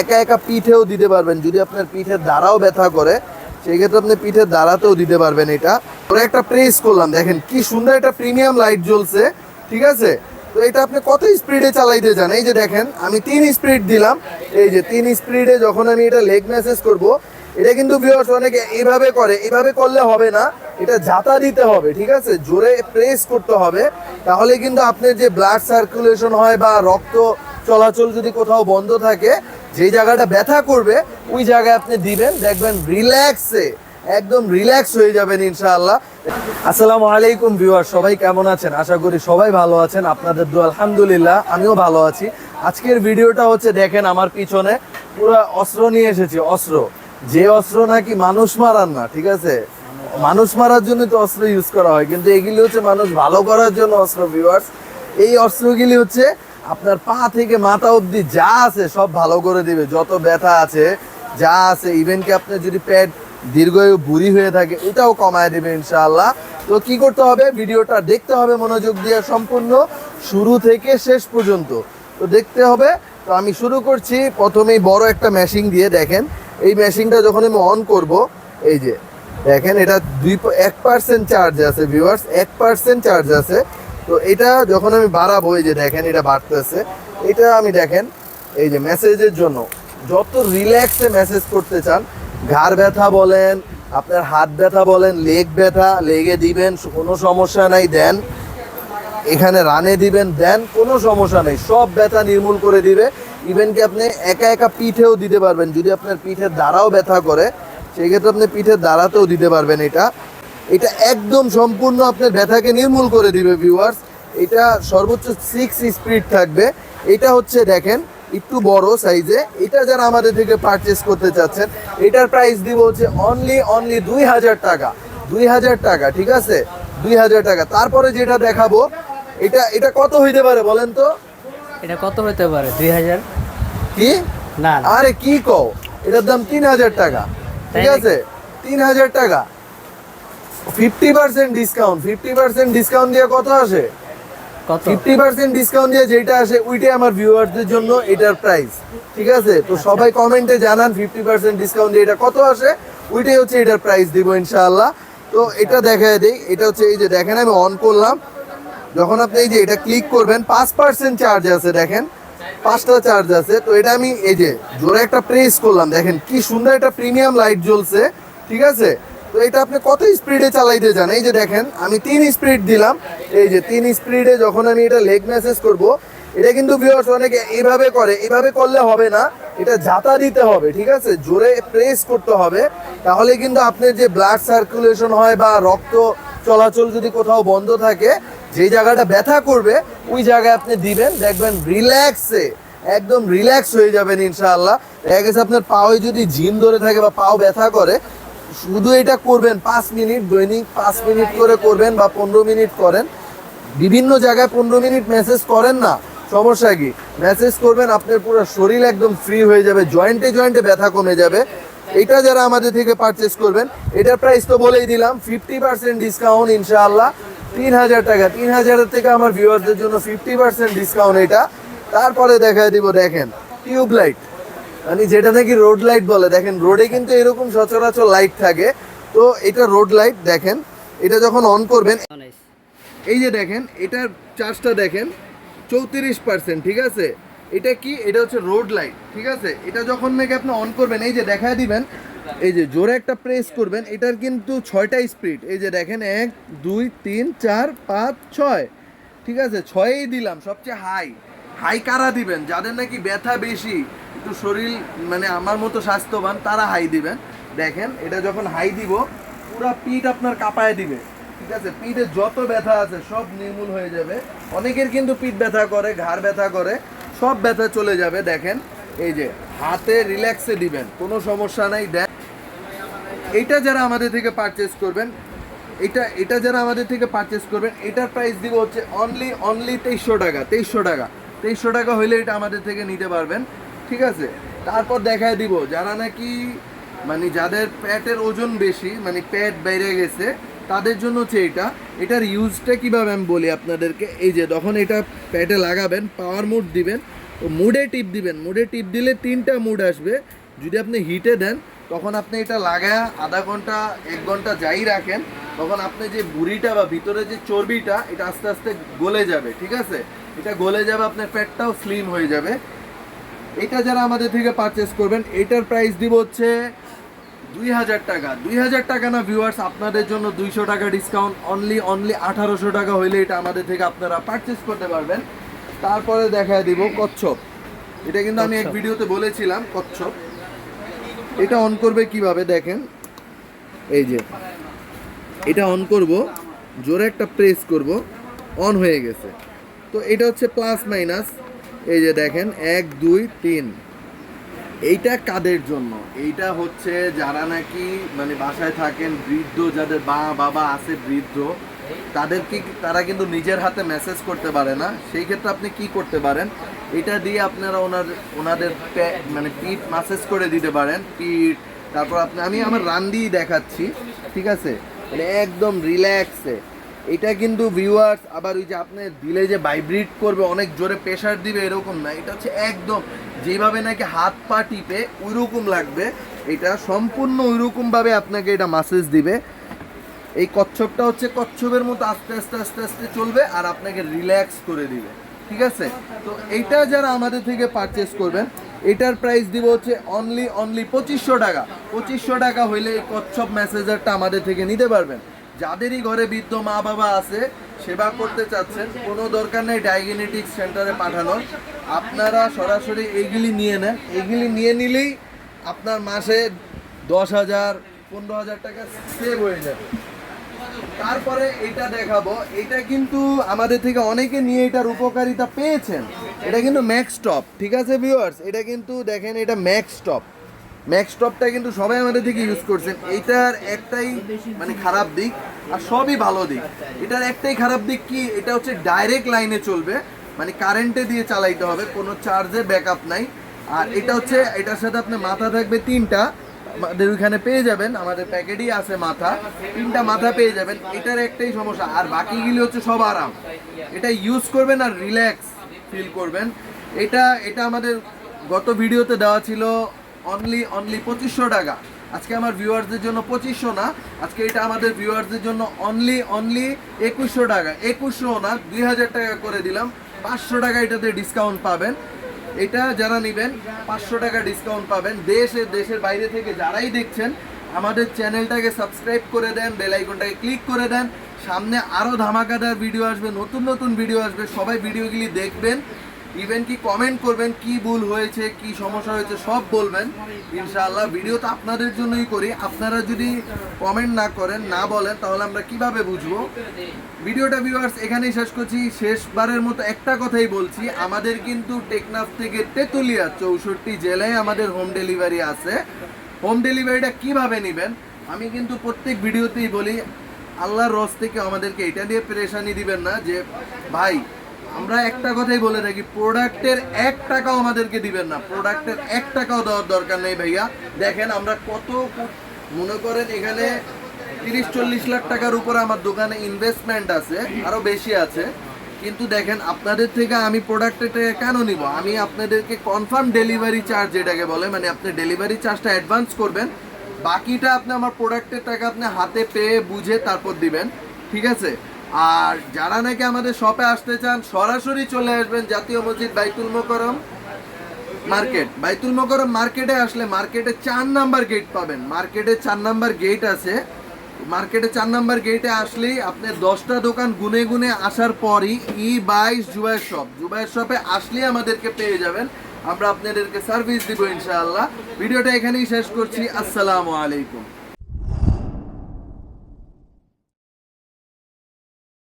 একা একা পিঠেও দিতে পারবেন। যদি আপনার পিঠের দ্বারাও ব্যথা করে, সেক্ষেত্রে আপনি পিঠের দ্বারাতেও দিতে পারবেন এটা। ওরা একটা প্রেস করলাম, দেখেন কি সুন্দর একটা প্রিমিয়াম লাইট জ্বলছে, ঠিক আছে? তো এটা আপনি কত স্পিডে চালাইতে চান? এই যে দেখেন, আমি তিন স্পিড দিলাম। এই যে তিন স্পিডে যখন আমি এটা লেগ ম্যাসেজ করব, এটা কিন্তু ভিউয়ার্স অনেকে এইভাবে করে এইভাবে করলে হবে না। এটা জাতা দিতে হবে, ঠিক আছে? জোরে প্রেস করতে হবে। তাহলে কিন্তু আপনার যে ব্লাড সার্কুলেশন হয় বা রক্ত চলাচল যদি কোথাও বন্ধ থাকে যেই জায়গাটা ব্যথা করবে, ওই জায়গায় আপনি দিবেন, দেখবেন রিল্যাক্সে, একদম রিল্যাক্স হয়ে যাবেন ইনশাআল্লাহ। আসসালামু আলাইকুম ভিউয়ার, সবাই কেমন আছেন? আশা করি সবাই ভালো আছেন, আপনাদের দোয়া, আলহামদুলিল্লাহ, আমিও ভালো আছি। আজকের ভিডিওটা হচ্ছে, দেখেন আমার পিছনে পুরো অস্ত্র নিয়ে এসেছি, অস্ত্র। যে অস্ত্র নাকি মানুষ মারার না, ঠিক আছে? মানুষ মারার জন্য তো অস্ত্র ইউজ করা হয়, কিন্তু এগুলি হচ্ছে মানুষ ভালো করার জন্য অস্ত্র, ভিউয়ার্স। এই অস্ত্রগুলি হচ্ছে আপনার পা থেকে মাথা অবধি যা আছে সব ভালো করে দিবে। যত ব্যথা আছে, যা আছে ইভেন কি আপনার যদি পেট দীর্ঘায়ু, বুড়ি হয়ে থাকে, এটাও কমায় দেবে ইনশাআল্লাহ। তো কি করতে হবে? ভিডিওটা দেখতে হবে মনোযোগ দিয়ে সম্পূর্ণ, শুরু থেকে শেষ পর্যন্ত। তো দেখতে হবে। তো আমি শুরু করছি। প্রথমেই বড় একটা মেশিন দিয়ে দেখেন। এই মেশিনটা যখন আমি অন করব, এই যে, দেখেন, এটা দুই, এক পার্সেন্ট চার্জ আছে ভিউয়ার্স এক পার্সেন্ট চার্জ আছে। তো এটা যখন আমি বাড়াবো, এই যে দেখেন এটা বাড়তেছে, এটা আমি দেখেন, এই যে মেসেজের জন্য, যত রিল্যাক্সে মেসেজ করতে চান, ঘাড় ব্যথা বলেন, আপনার হাত ব্যথা বলেন লেগ ব্যথা লেগে দিবেন, কোনো সমস্যা নাই, দেন, এখানে রানে দিবেন, দেন, কোনো সমস্যা নেই, সব ব্যথা নির্মূল করে দিবে ইভেন কি আপনি একা একা পিঠেও দিতে পারবেন, যদি আপনার পিঠের দ্বারাও ব্যথা করে, সেক্ষেত্রে আপনি পিঠের দ্বারাতেও দিতে পারবেন এটা। এটা একদম সম্পূর্ণ আপনার ব্যথাকে নির্মূল করে দিবে ভিউয়ার্স এটা সর্বোচ্চ সিক্স স্পিড থাকবে। এটা হচ্ছে দেখেন একটু বড় সাইজে এটা যারা আমাদের থেকে পারচেস করতে চাচ্ছেন এটার প্রাইস দিব হচ্ছে অনলি অনলি দুই হাজার টাকা। দুই হাজার টাকা ঠিক আছে? দুই হাজার টাকা। তারপরে যেটা দেখাবো এটা এটা কত হইতে পারে বলেন তো? এটা কত হতে পারে? দুই হাজার? কি? না না। আরে কি কও? এটার দাম তিন হাজার টাকা ঠিক আছে? তিন হাজার টাকা। Fifty percent discount fifty percent discount দিয়ে কত আসে? ফিফটি পার্সেন্ট ডিসকাউন্ট দিয়ে যেটা আসে ওইটাই আমার ভিউয়ারদের জন্য এটার প্রাইস ঠিক আছে? তো সবাই কমেন্টে জানান ফিফটি পার্সেন্ট ডিসকাউন্ট দিয়ে এটা কত আসে ওইটাই হচ্ছে এটার প্রাইস দিব ইনশাআল্লাহ। তো এটা দেখায় দেই এটা হচ্ছে এই যে দেখেন আমি অন করলাম। যখন আপনি এই যে এটা ক্লিক করবেন পাঁচ পার্সেন্ট চার্জ আছে দেখেন। পাঁচটা চার্জ আছে তো এটা আমি এই যে জোরে একটা প্রেস করলাম দেখেন কি সুন্দর একটা প্রিমিয়াম লাইট জ্বলছে ঠিক আছে? তো এটা আপনি কত স্পিডে চালাইতে চান এই যে দেখেন, আমি তিন স্পিড দিলাম। এই যে তিন স্পিডে যখন আমি এটা লেগ মেসেজ করব, এটা কিন্তু ভিউয়ার্স অনেকে এইভাবে করে, এইভাবে করলে হবে না। এটা জাতা দিতে হবে, ঠিক আছে? জোরে প্রেস করতে হবে। তাহলে কিন্তু আপনার যে ব্লাড সার্কুলেশন হয় বা রক্ত চলাচল যদি কোথাও বন্ধ থাকে যেই জায়গাটা ব্যথা করবে, ওই জায়গায় আপনি দিবেন। দেখবেন রিল্যাক্সে একদম রিল্যাক্স হয়ে যাবেন ইনশাআল্লাহ। দেখা গেছে আপনার পায়ে যদি জিম ধরে থাকে বা পাও ব্যথা করে শুধু এটা করবেন, পাঁচ মিনিট দৈনিক পাঁচ মিনিট করে করবেন বা পনেরো মিনিট করেন। বিভিন্ন জায়গায় পনেরো মিনিট মেসেজ করেন না। সমস্যা কি? মেসেজ করবেন, আপনার পুরো শরীর একদম ফ্রি হয়ে যাবে জয়েন্টে জয়েন্টে ব্যথা কমে যাবে। এটা যারা আমাদের থেকে পারচেস করবেন, এটার প্রাইস তো বলেই দিলাম ফিফটি পার্সেন্ট ডিসকাউন্ট ইনশাআল্লাহ। তিন হাজার টাকা, তিন হাজারের থেকে আমার ভিউয়ারদের জন্য ফিফটি পার্সেন্ট ডিসকাউন্ট এটা। তারপরে দেখায় দিব, দেখেন টিউব লাইট মানে যেটা নাকি রোড লাইট বলে দেখেন রোডে কিন্তু এরকম সচরাচর লাইট থাকে। তো এটা রোড লাইট দেখেন এটা যখন অন করবেন এই যে দেখেন এটার চার্জটা দেখেন চৌত্রিশ পার্সেন্ট ঠিক আছে? এটা কি? এটা হচ্ছে রোড লাইট ঠিক আছে? এটা যখন নাকি আপনি অন করবেন এই যে দেখায় দিবেন এই যে জোরে একটা প্রেস করবেন এটার কিন্তু ছয়টা স্পিড এই যে দেখেন এক দুই তিন চার পাঁচ ছয় ঠিক আছে? ছয়ই দিলাম সবচেয়ে হাই হাই কারা দিবেন? যাদের নাকি ব্যথা বেশি একটু শরীর মানে আমার মতো স্বাস্থ্যবান, তারা হাই দিবেন দেখেন, এটা যখন হাই দিব, পুরা পিঠ আপনার কাঁপায় দিবে। ঠিক আছে? পিঠে যত ব্যথা আছে, সব নির্মূল হয়ে যাবে। অনেকের কিন্তু পিঠ ব্যথা করে, ঘাড় ব্যথা করে, সব ব্যথা চলে যাবে। দেখেন, এই যে, হাতে রিল্যাক্সে দিবেন, কোনো সমস্যা নাই। দেন এইটা যারা আমাদের থেকে পারচেস করবেন এটা এটা যারা আমাদের থেকে পারচেস করবেন, এটার প্রাইস দিব হচ্ছে অনলি অনলি তেইশশো টাকা তেইশশো টাকা। তেইশশো টাকা হইলে এটা আমাদের থেকে নিতে পারবেন। ঠিক আছে? তারপর দেখায় দিব, যারা নাকি মানে যাদের প্যাটের ওজন বেশি মানে প্যাট বেড়ে গেছে, তাদের জন্য হচ্ছে এটা। এটার ইউজটা কীভাবে আমি বলি আপনাদেরকে? এই যে তখন এটা প্যাটে লাগাবেন পাওয়ার মুড দিবেন, তো মুডে টিপ দিবেন। মুডে টিপ দিলে তিনটা মুড আসবে। যদি আপনি হিটে দেন, তখন আপনি এটা লাগায় আধা ঘণ্টা, এক ঘণ্টা যাই রাখেন, তখন আপনি যে বুড়িটা বা ভিতরে যে চর্বিটা, এটা আস্তে আস্তে গলে যাবে, ঠিক আছে? এটা গলে যাবে, আপনার পেটটাও স্লিম হয়ে যাবে। এটা যারা আমাদের থেকে পারচেস করবেন এটার প্রাইস দিব হচ্ছে দুই হাজার টাকা। দুই হাজার টাকা না ভিউয়ার্স আপনাদের জন্য দুইশো টাকা ডিসকাউন্ট অনলি অনলি আঠারোশো টাকা হইলে এটা আমাদের থেকে আপনারা পারচেস করতে পারবেন। তারপরে দেখা দিব কচ্ছপ। এটা কিন্তু আমি এক ভিডিওতে বলেছিলাম কচ্ছপ। এটা অন করবে কীভাবে দেখেন? এই যে এটা অন করব জোরে একটা প্রেস করব অন হয়ে গেছে। তো এটা হচ্ছে প্লাস মাইনাস এই যে দেখেন, এক, দুই, তিন। এইটা কাদের জন্য? এইটা হচ্ছে যারা নাকি মানে বাসায় থাকেন, বৃদ্ধ যাদের মা বাবা আছে বৃদ্ধ তাদেরকে তারা কিন্তু নিজের হাতে মেসেজ করতে পারে না? সেই ক্ষেত্রে আপনি কি করতে পারেন? এটা দিয়ে আপনারা ওনার, ওনাদের মানে পিঠ মাসেজ করে দিতে পারেন, পিঠ, তারপর আপনি, আমি আমার রান দিয়েই দেখাচ্ছি, ঠিক আছে? মানে একদম রিল্যাক্সে এটা কিন্তু ভিউয়ার্স আবার ওই যে আপনি দিলে যে ভাইব্রেট করবে, অনেক জোরে প্রেশার দিবে, এরকম না। এটা হচ্ছে একদম যেভাবে নাকি হাত পা টিপে ওইরকম লাগবে, এটা সম্পূর্ণ ওইরকমভাবে আপনাকে এটা মাসেজ দিবে। এই কচ্ছপটা হচ্ছে কচ্ছপের মতো আস্তে আস্তে আস্তে আস্তে চলবে আর আপনাকে রিল্যাক্স করে দিবে। ঠিক আছে? তো এইটা যারা আমাদের থেকে পারচেস করবেন, এটার প্রাইস দিব হচ্ছে অনলি অনলি পঁচিশশো টাকা। পঁচিশশো টাকা হইলে এই কচ্ছপ মেসেজারটা আমাদের থেকে নিতে পারবেন। যাদেরই ঘরে বৃদ্ধ মা বাবা আছে, সেবা করতে চাচ্ছেন, কোনো দরকার নেই ডায়াগনেটিক সেন্টারে পাঠানোর। আপনারা সরাসরি এইগুলি নিয়ে নেন। এইগুলি নিয়ে নিলেই আপনার মাসে দশ হাজার, পনেরো হাজার টাকা সেভ হয়ে যাবে। তারপরে এটা দেখাবো। এটা কিন্তু আমাদের থেকে অনেকে নিয়ে এটার উপকারিতা পেয়েছেন। এটা কিন্তু ম্যাক্স টপ ঠিক আছে ভিউয়ার্স এটা কিন্তু দেখেন, এটা ম্যাক্স টপ ম্যাক্স টপটা কিন্তু সবাই আমাদের থেকে ইউজ করছেন এইটার একটাই মানে খারাপ দিক আর সবই ভালো দিক। এটার একটাই খারাপ দিক কি? এটা হচ্ছে ডাইরেক্ট লাইনে চলবে। মানে কারেন্টে দিয়ে চালাইতে হবে, কোনো চার্জে ব্যাকআপ নাই। আর এটা হচ্ছে, এটার সাথে আপনার মাথা থাকবে তিনটা। আমাদের ওইখানে পেয়ে যাবেন, আমাদের প্যাকেটই আছে মাথা। তিনটা মাথা পেয়ে যাবেন, এটার একটাই সমস্যা। আর বাকিগুলি হচ্ছে সব আরাম। এটা ইউজ করবেন আর রিল্যাক্স ফিল করবেন। এটা এটা আমাদের গত ভিডিওতে দেওয়া ছিল অনলি অনলি পঁচিশশো টাকা। আজকে আমার ভিউয়ার্সদের জন্য পঁচিশশো না, আজকে এটা আমাদের ভিউয়ার্সদের জন্য অনলি অনলি একুশশো টাকা। একুশশো না, দুই হাজার টাকা করে দিলাম। পাঁচশো টাকা এটাতে ডিসকাউন্ট পাবেন। এটা যারা নেবেন, পাঁচশো টাকা ডিসকাউন্ট পাবেন। দেশে, দেশের বাইরে থেকে যারাই দেখছেন, আমাদের চ্যানেলটাকে সাবস্ক্রাইব করে দেন বেল আইকনটাকে ক্লিক করে দেন। সামনে আরও ধামাকাদার ভিডিও আসবে, নতুন নতুন ভিডিও আসবে। সবাই ভিডিওগুলি দেখবেন। ইভেন কি কমেন্ট করবেন, কি ভুল হয়েছে, কি সমস্যা হয়েছে, সব বলবেন। ইনশাআল্লাহ ভিডিও তো আপনাদের জন্যই করি। আপনারা যদি কমেন্ট না করেন, না বলেন, তাহলে আমরা কীভাবে বুঝব? ভিডিওটা ভিউয়ার্স এখানেই শেষ করছি। শেষবারের মতো একটা কথাই বলছি। আমাদের কিন্তু টেকনাফ থেকে তেতুলিয়া চৌষট্টি জেলায় আমাদের হোম ডেলিভারি আছে। হোম ডেলিভারিটা কীভাবে নেবেন? আমি কিন্তু প্রত্যেক ভিডিওতেই বলি, আল্লাহর রস থেকে আমাদেরকে এটা দিয়ে পেরেশানি দিবেন না যে, ভাই আমরা একটা কথাই বলে রাখি প্রোডাক্টের এক টাকাও আমাদেরকে দিবেন না। প্রোডাক্টের এক টাকাও দেওয়ার দরকার নেই ভাইয়া। দেখেন, আমরা কত মনে করেন এখানে তিরিশ, চল্লিশ লাখ টাকার উপরে আমার দোকানে ইনভেস্টমেন্ট আছে, আরও বেশি আছে। কিন্তু দেখেন, আপনাদের থেকে আমি প্রোডাক্টের টাকা কেন নিব? আমি আপনাদেরকে কনফার্ম ডেলিভারি চার্জ যেটাকে বলে মানে আপনি ডেলিভারি চার্জটা অ্যাডভান্স করবেন। বাকিটা আপনি আমার প্রোডাক্টের টাকা আপনি হাতে পেয়ে, বুঝে তারপর দিবেন। ঠিক আছে? আর যারা নাকি আমাদের শপে আসতে চান, সরাসরি চলে আসবেন জাতীয় মসজিদ বাইতুল মোকরম মার্কেট। বাইতুল মোকরম মার্কেটে আসলে মার্কেটে চার নাম্বার গেট পাবেন। মার্কেটে চার নাম্বার গেট আছে। মার্কেটে চার নাম্বার গেটে আসলেই আপনি দশটা দোকান গুনে গুনে আসার পরই ই বাইশ জুবাইয়ের শপ জুবাইয়ের শপে আসলেই আমাদেরকে পেয়ে যাবেন। আমরা আপনাদেরকে সার্ভিস দিব ইনশাআল্লাহ। ভিডিওটা এখানেই শেষ করছি। আসসালামু আলাইকুম।